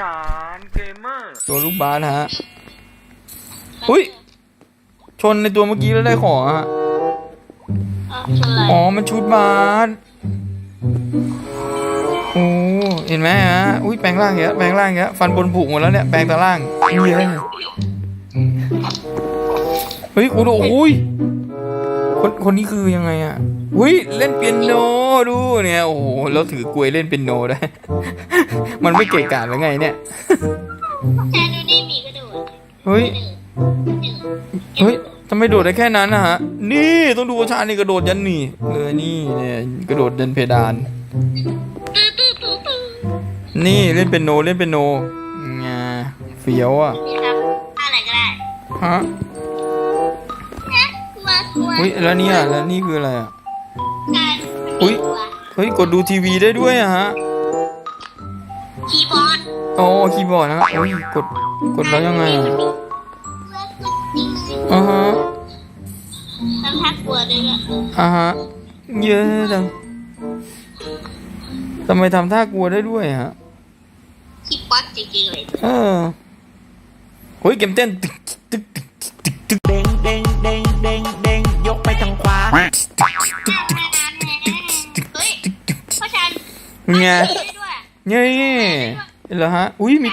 ชานเกมเมอร์ ตัวลูกบาสฮะ อุ๊ยชนในตัวเมื่อกี้แล้วได้ของอะอะชนอะไรอ๋อ มันชุดบาสโอ้เห็นไหมฮะ อุ้ยแปลงร่างเงี้ยแปลงร่างเงี้ยฟันบนผุหมดแล้วเนี่ย แปลงตาล่างเหี้ยเฮ้ยคุณอุ้ย คนคนนี้คือยังไงอะอุ้ยเล่นเปียโนดูเนี่ยโอ้โหแล้วถือกลวยเล่นเปียโนได้ มันไม่เก่งกาจหรือไงเนี่ยแทนดูนี่มีกระโดดเฮ้ยกระโดดเฮ้ยทำไมโดดได้แค่นั้นนะฮะ นี่ต้องดูว่าชานี่กระโดดยันนี่เลยนี่เนี่ยกระโดดยันเพดานตื้อตื้อตื้อตื้อนี่เล่นเป็นโนเล่นเป็นโนงาเฟี้ยวอะนี่ครับท่าไหนก็ได้ฮะนะกลัวกลัว อุ้ยแล้วเนี่ยแล้วนี่คืออะไรอะการอุ๊ยกลัวเฮ้ยกดดูทีวีได้ด้วยอะฮะคีย์บอร์ดอ๋อคีย์บอร์ดนะอุ้ยกดกดแล้วยังไงอะกลัวกดจริงเลยอ่าฮะทำท่ากลัวด้วยนะอ่าฮะเยอะจังทำไมทำท่ากลัวได้ด้วยฮะคีย์บอร์ดจริงๆเลยเออเฮ้ยเกมเต้นตึกตึกตึกตึกตึกเด้งเด้งเด้ง เฮ้ยพ่อชันไงได้ด้วยเงี้ยเหรอฮะ อุ้ยมี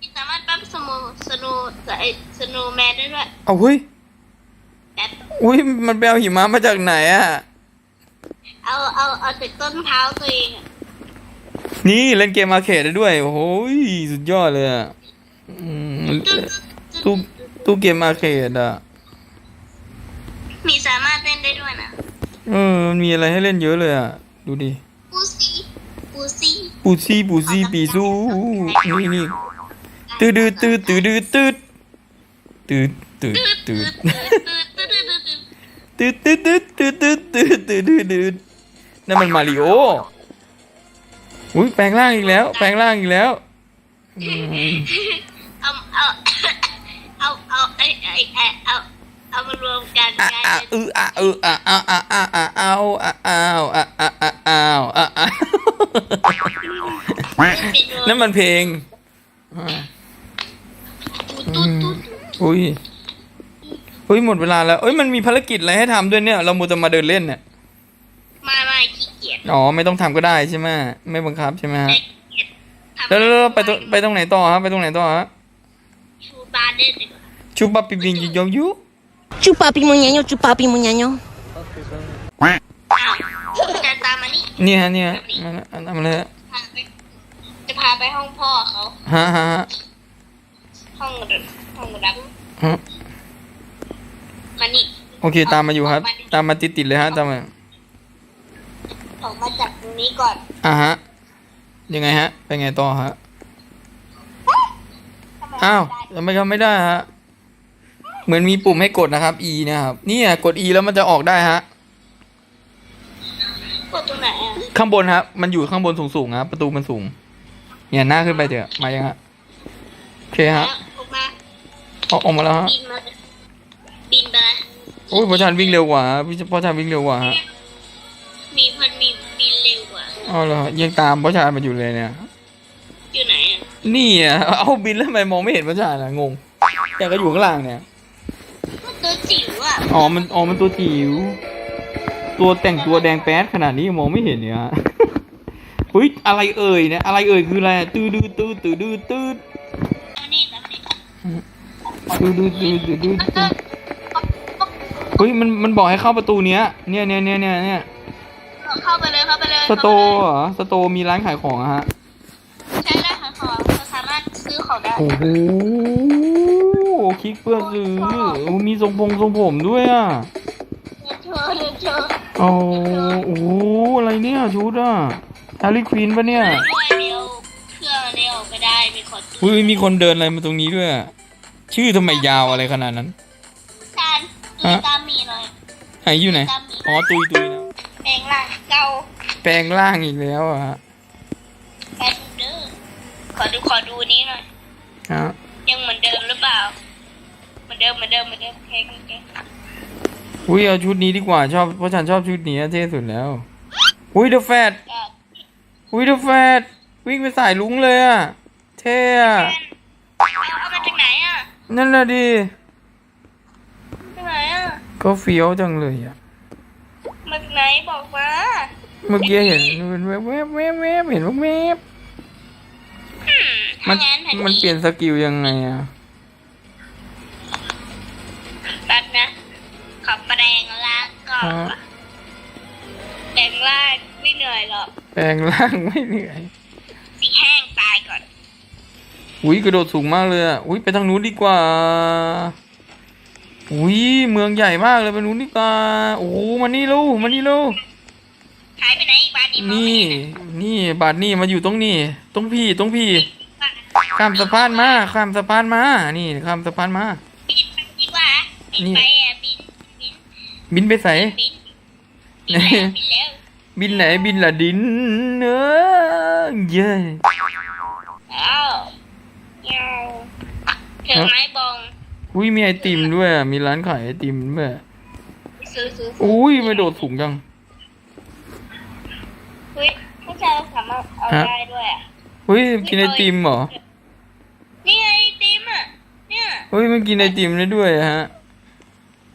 มีสามารถปั๊มสโมสโนไอสโนแมนได้ด้วยเอาเฮ้ยแบบอุ้ยมันไปเอาหิมะมาจากไหนอะ เอาเอาเอาจากต้นเท้าตัวเองอะนี่เล่นเกมอาร์เคดได้ด้วย โอ้โหสุดยอดเลยอะอืมตู้ตู้เกมอาร์เคดอะ มีสามารถเล่นได้ด้วยนะเออมันมีอะไรให้เล่นเยอะเลยอะ ดูดิปูซี่ปูซี่ปูซี่ปูซี่ปีซูนี่นี่ตืดตืดตืดตืดตืดตืดตืดตืดตืดตืดตืดตืดตืดตืดตืดตืดตืดนั่นมันมาริโออุ้ยแปลงร่างอีกแล้ว แปลงร่างอีกแล้วอืมเอาเอาเอาเอาไอไอไอเอา เอามารวมกันอะกลายอะเป็นอืออะอืออะอะอะอะอะเอาอะเอาอะอะอะเอาอะอะนั่นมันเพลงอ่าตุ๊ดตุ๊ดตุ๊ดอุ้ยอุ้ยหมดเวลาแล้วเอ้ยมันมีภารกิจอะไรให้ทำด้วยเนี่ย เรามัวแต่มาเดินเล่นเนี่ยมามาขี้เกียจอ๋อไม่ต้องทำก็ได้ใช่ไหมไม่บังคับใช่ไหมฮะขี้เกียจทำแล้วแล้วแล้วไปตรงไปตรงไหนต่อฮะไปตรงไหนต่อฮะชูบาร์เด่นดีกว่าชูปับปิบิงยิงยองยู Chupapi munyanyo, chupapi munyanyo. อ้าวจะตามมานี่เนี่ยฮะเนี่ยอันอันทำอะไรฮะพาไปจะพาไปห้องพ่อเขาฮะฮะฮะห้องรับห้องรับฮะมานี่โอเคตามมาอยู่ครับ ตามมาติดติดๆเลยฮะตามมาออกมาจากตรงนี้ก่อนอะฮะยังไงฮะไปไงต่อฮะอ้าวไม่ได้ทำไมทำไม่ได้ฮะ เหมือนมีปุ่มให้กดนะครับ E นะครับนี่อะกด E แล้วมันจะออกได้ฮะกดตรงไหนอะข้างบนครับมันอยู่ข้างบนสูงๆครับประตูมันสูง เนี่ยหน้าขึ้นไปเถอะมายังฮะโอเคฮะออกมาออกออกมาแล้วฮะบินมาบินไปนะโอ้ยพ่อชานวิ่งเร็วกว่าพี่พ่อชานวิ่งเร็วกว่าฮะมีพันมีบินเร็วกว่าอ๋อเหรอยังตามพ่อชานมาอยู่เลยเนี่ย อยู่ไหนอะนี่อะเอาบินแล้วทำไมมองไม่เห็นพ่อชานอะงงแต่ก็อยู่ข้างล่างเนี่ยก็ ตัวจิ๋วอะอ๋อ มัน อ๋อ มันตัวจิ๋ว ตัวแต่งตัวแดงแป๊ดขนาดนี้ยังมองไม่เห็นเนี่ยฮะเฮ้ย อะไรเอ่ยเนี่ย อะไรเอ่ยคืออะไรตื้อดื้อตื้อตื้อดื้อตื้ออันนี้อันนี้ตื้อดื้อตื้อตื้อดื้อตื้อเฮ้ย มัน มันบอกให้เข้าประตูเนี้ย เนี่ยเนี่ยเนี่ยเนี่ยเนี่ยเข้าไปเลยเข้าไปเลย สโตร์เหรอ สโตร์มีร้านขายของอะฮะ ใช่ได้ค่ะขอเราสามารถซื้อของได้ โอ้โหคลิกเพื่อซื้อโอ้มีทรงพงทรงผมด้วยอะเดินเชอเดินเชอโอ้โอ้โหอะไรเนี่ยชุดอะฮาร์ลีควินปะเนี่ยด้วยเดียวเครื่องเดียวไปได้มีคนอุ้ยมีคนเดินอะไรมาตรงนี้ด้วยอะชื่อทำไมยาวอะไรขนาดนั้นจานตุยตามมีหน่อยไหนอยู่ไหน อ๋อตุยตุยนะแปลงร่างเก่าแปลงร่างอีกแล้วอะฮะ แปลงเด้อขอดูขอดูนี้หน่อย ฮะยังเหมือนเดิมหรือเปล่า เหมือนเดิมเหมือนเดิมเหมือนเดิมโอเคโอเคอุ้ยเอาชุดนี้ดีกว่าชอบเพราะฉันชอบชุดนี้เท่สุดแล้ว อุ้ยเดอะแฟดก็อุ้ยเดอะแฟดวิ่งไปสายลุงเลยอะเท่อะเอาเอามาจากไหนอะนั่นน่ะดิจากไหนอะก็เฟี้ยวจังเลยอะมาจากไหนบอกมา เมื่อกี้เห็นมันแวบแวบแวบแวบเห็นแวบแวบอื มมัถ้านงั้นแผ่นมันเปลี่ยนสกิลยังไงอะแป๊บนะ ขอแปลงร่างก่อนฮะแปลงร่างไม่เหนื่อยหรอกแปลงร่างไม่เหนื่อยสีแห้งตายก่อน อุ้ยกระโดดสูงมากเลยอะอุ้ยไปทางนู้นดีกว่า อุ้ยเมืองใหญ่มากเลยไปนู้นดีกว่า โอ้โหมานี่ลูกมานี่ลูกหายไปไหนอีกบ้านนี้มองนี่ไม่เห็นอะนี่บาทนี่มาอยู่ตรงนี้ ตรงพี่ตรงพี่บ้าน ข้ามสะพานมาข้ามสะพานมา นี่ข้ามสะพานมา บินไปดีกว่าบินนี่ไปอะบินบินบินไปใส่บินบินแล้วบินแล้วบินไหนบินละดินเนอะเย้อ้าวเงาเธอไม้บองอุ้ยมีไอติมด้วยอะมีร้านขายไอติมด้วยซื้อซื้ออุ้ยไม่โดดสูงจังเฮ้ยผู้ชายสามารถเอาฮะได้ด้วยอะเฮ้ยกินไอติมเหรอ นี่ไงไอติมอะ เนี่ย เฮ้ยมันกินไอติมได้ด้วยอะฮะ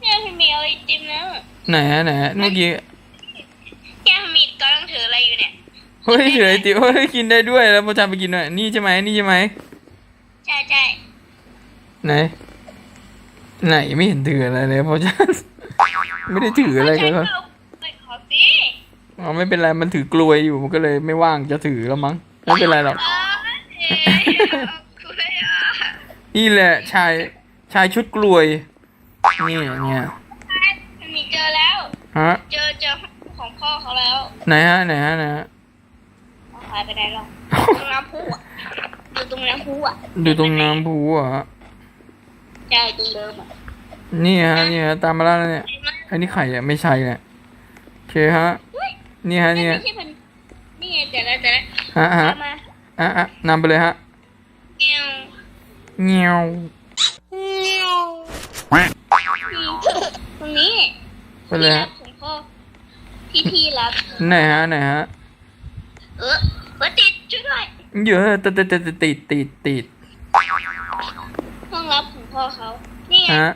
เนี่ยพี่มีเอาไอติมแล้วไหนฮะไหนฮะเมื่อกี้ แกมีก็ต้องถืออะไรอยู่เนี่ยเฮ้ยถือไอติมเฮ้ยกินได้ด้วยแล้วประจาไปกินหน่อยนี่ใช่ไหมนี่ใช่ไหมใช่ใช่ไหน ไหนไม่เห็นถืออะไรเลยเพราะฉันไม่ได้ถืออะไรกันก็ครับเอาไปขอสิอ๋อไม่เป็นไรมันถือกลวยอยู่มันก็เลยไม่ว่างจะถือแล้วมั้งไม่เป็นไรหรอก เออเอ๊ะเอาคุยอะ นี่แหละชายชายชุดกลวยนี่เนี่ยมันมีเจอแล้ว ฮะ เจอเจอของพ่อเขาแล้ว ไหนฮะไหนฮะไหนฮะเอาหายไปไหนหรอกตรงน้ำพุอะอยู่ตรงน้ำพุอะดูตรงน้ำพุอะใช่ตรงเดิมอะนี่ฮะนี่ฮะตามมาแล้วเนี่ยเห็นไหมอันนี้ไข่อะไม่ใช่เนี่ยโอเคฮะอุ๊ยนี่ฮะนี่ไม่ฮะใช่พันนี่ไงเดี๋ยวแล้วเดี๋ยวแล้วฮะฮะตามมาอะอะนำไปเลยฮะเงี้ยว เงี้ยวตรงนี้ไปเลยที่รัฮะบของพ่อที่พี่รับไหนฮะไหนฮะ เออเออติดช่วยด้วยเยอะติดติดติดติดติดติดห้องรับของพ่อเขานี่ไงฮะ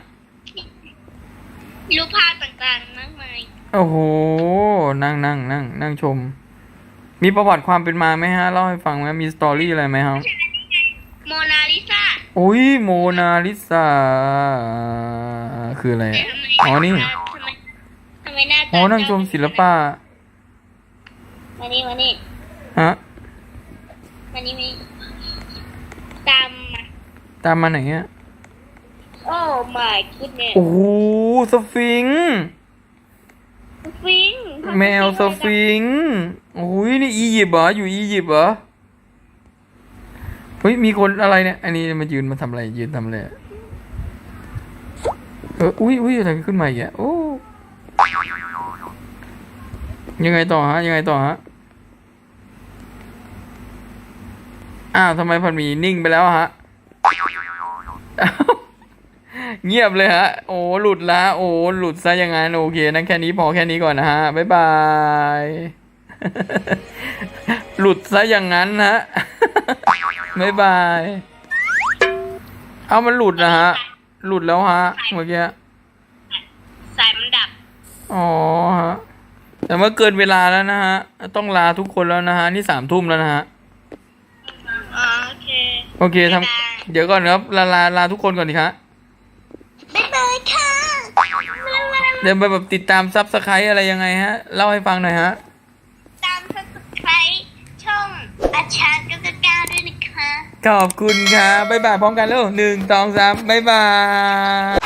รูปภาพต่างๆมากมายโอ้โห นั่งนั่งนั่งนั่งชม มีประวัติความเป็นมาไหมฮะ เล่าให้ฟังไหมมีสตอรี่อะไรไหมครับโมนาลิซา อุ้ยโมนาลิซาคืออะไรแต่อะทำไมอ๋อนี่ทำไมทำไมหน้าตาอ๋อนั่งชมศิลปะมานี่มานี่ฮะมานี่มานี่ตามมาตามมาไหนอะโอ้ my goodness โอ้โหสฟิงค์ฟิงแมวสฟิงค์โอ้ยนี่อียิปต์เหรออยู่อียิปต์เหรอ เฮ้ยมีคนอะไรเนี่ย อันนี้มายืนมาทำอะไร ยืนทำอะไรอเอออุ้ยอุ้ยอะไรขึ้นมาอีกอะโอ้ยังไงต่อฮะ ยังไงต่อฮะ อ้าวทำไมพันมีนิ่งไปแล้วฮะ เงียบเลยฮะ โอ้หลุดละโอ้หลุดซะอย่างนั้นโอเคนั้นแค่นี้พอแค่นี้ก่อนนะฮะ บ๊ายบาย หลุดซะอย่างนั้นฮะ บ๊ายบาย เอามันหลุดนะฮะ หลุดแล้วฮะ เมื่อกี้ สายมันดับ อ๋อฮะ แต่ว่าเกินเวลาแล้วนะฮะ ต้องลาทุกคนแล้วนะฮะ นี่สามทุ่มแล้วนะฮะ อ๋อโอเค โอเคทำเดี๋ยวก่อนครับ ลาลาลาทุกคนก่อนดีครับบ๊ายบายค่ะ เดี๋ยวไปแบบติดตามซับสไครต์อะไรยังไงฮะ เล่าให้ฟังหน่อยฮะ ตามสไครต์ช่องอาชาเก้าเก้าเก้าด้วยนะคะ ขอบคุณครับบ๊ายบายพร้อมกันแล้วหนึ่งสองสามบ๊ายบาย